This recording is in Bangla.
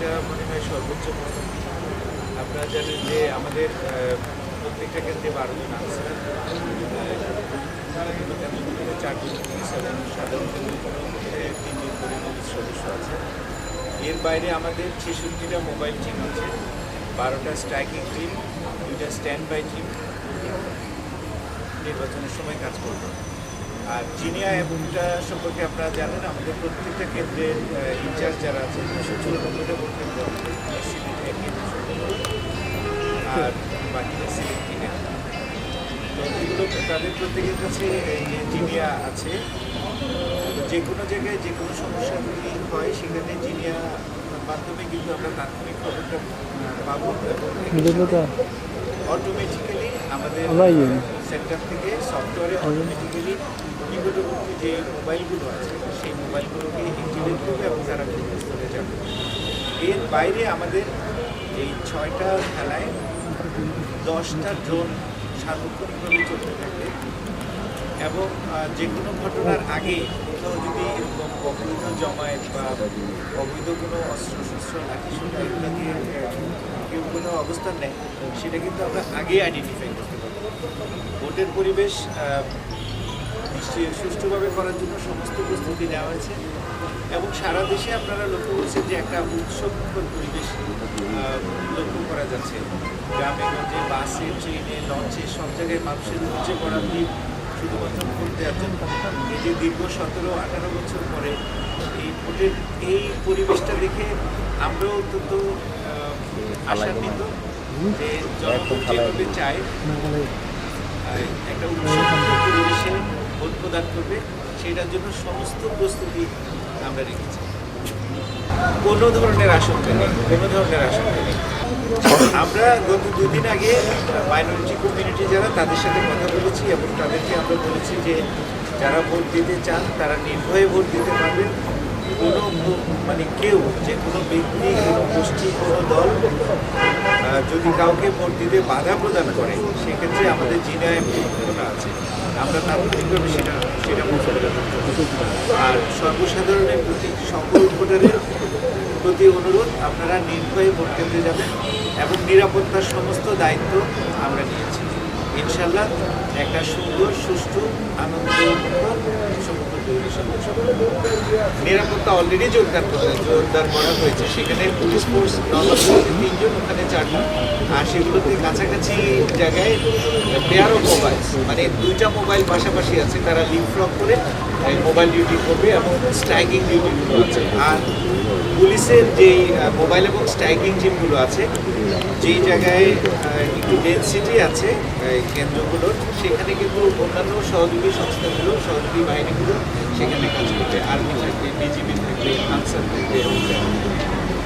এটা মনে হয় সর্বোচ্চ আপনারা জানেন যে আমাদের প্রত্যেকটা ক্ষেত্রে বারো জন আছে। চারজন সাধারণ তিনজন সদস্য আছে। এর বাইরে আমাদের ছেষট্টিটা মোবাইল টিম আছে, বারোটা স্ট্রাইকিং টিম, দুইটা স্ট্যান্ড বাই টিম নির্বাচনের সময় কাজ করবে। আর জিনিয়া অ্যাপটা সম্পর্কে আপনারা জানেন আমাদের প্রত্যেকটা কেন্দ্রের ইনচার্জ যারা আছে দুশো চুরানব্বইটা ভোট কেন্দ্র আর বাকিটা সিলেক্ট কিনে তো এগুলো তাদের প্রত্যেকের কাছে জিনিয়া আছে। যে কোনো জায়গায় যে কোনো সমস্যা যদি হয় সেখানে জিনিয়া মাধ্যমে কিন্তু আমরা তাৎক্ষণিক খবরটা পাবো এবং অটোমেটিক্যালি আমাদের সেন্টার থেকে সফটওয়্যারে অটোমেটিক্যালি নিকটবর্তী যে মোবাইলগুলো আছে, সেই মোবাইলগুলোকে ইন্টিগ্রেট করবে এবং তারা বিজনেস করে যাবে। এর বাইরে আমাদের এই ছয়টা খেলায় দশটা ড্রোন সার্বক্ষণিকভাবে চলতে থাকবে এবং যে কোনো ঘটনার আগে কোথাও যদি এরকম অবৈধ জমায়েত বা অবৈধ কোনো অস্ত্র শস্ত্র লাঠি সোটা এগুলো দিয়ে কেউ কোনো অবস্থান নেয়, সেটা কিন্তু আমরা আগে আইডেন্টিফাই করতে পারব। ভোটের পরিবেশ নিশ্চয়ই সুষ্ঠুভাবে করার জন্য সমস্ত প্রস্তুতি নেওয়া হয়েছে এবং সারা দেশে আপনারা লক্ষ্য করছেন যে একটা উৎসবমুখর পরিবেশ লক্ষ্য করা যাচ্ছে। গ্রামে গঞ্জে, বাসে, ট্রেনে, লঞ্চে, সব জায়গায় মানুষের উপচে পড়া ভিড় শুধুমাত্র ভোট দেওয়ার জন্য এই যে দীর্ঘ সতেরো, আঠারো বছর পরে এই ভোটের এই পরিবেশটা দেখে আমরাও অত্যন্ত আশান্বিত যে জনগণ যেভাবে চায় একটা উৎসবমুখর পরিবেশে ভোট প্রদান করবে, সেটার জন্য সমস্ত প্রস্তুতি আমরা রেখেছি। কোনো ধরনের আশঙ্কা নেই, কোনো ধরনের আশঙ্কা নেই। আমরা গত দুদিন আগে মাইনরিটি কমিউনিটি যারা, তাদের সাথে কথা বলেছি এবং তাদেরকে আমরা বলেছি যে যারা ভোট দিতে চান, তারা নির্ভয়ে ভোট দিতে পারবেন কোনো মানে কেউ, যে কোনো ব্যক্তি, কোনো গোষ্ঠী, কোনো দল যদি কাউকে ভোট দিতে বাধা প্রদান করে, সেক্ষেত্রে আমাদের জিনায় পরিকল্পনা আছে আমরা তাৎক্ষণিকভাবে সেটা সেটা মোকাবেলা করতে। আর সর্বসাধারণের প্রতি সকল ভোটারের প্রতি অনুরোধ আপনারা নির্ভয়ে ভোট কেন্দ্রে যাবেন এবং নিরাপত্তার সমস্ত দায়িত্ব আমরা নিয়েছি। ইনশাল্লাহ একটা সুন্দর, সুষ্ঠু পরিবেশন নিরাপত্তা অলরেডি জোরদার জোরদার করা হয়েছে। সেখানে পুলিশ ফোর্স তিনজন ওখানে চারজন। আর সেগুলোতে কাছাকাছি জায়গায় পেয়ার অফ মোবাইল মানে দুইটা মোবাইল পাশাপাশি আছে, তারা লিপ ফ্রক করে মোবাইল ডিউটি করবে এবং স্ট্রাইকিং ডিউটিগুলো আছে। আর পুলিশের যেই মোবাইল এবং স্ট্রাইকিং টিমগুলো আছে, যেই জায়গায় একটু ডেন্সিটি আছে কেন্দ্রগুলোর, সেখানে কিন্তু অন্যান্য সহযোগী সংস্থাগুলো, সহযোগী বাহিনীগুলো সেখানে কাজ করতে আর্মি থাকবে বিজিবি থাকবে আনসার থাকবে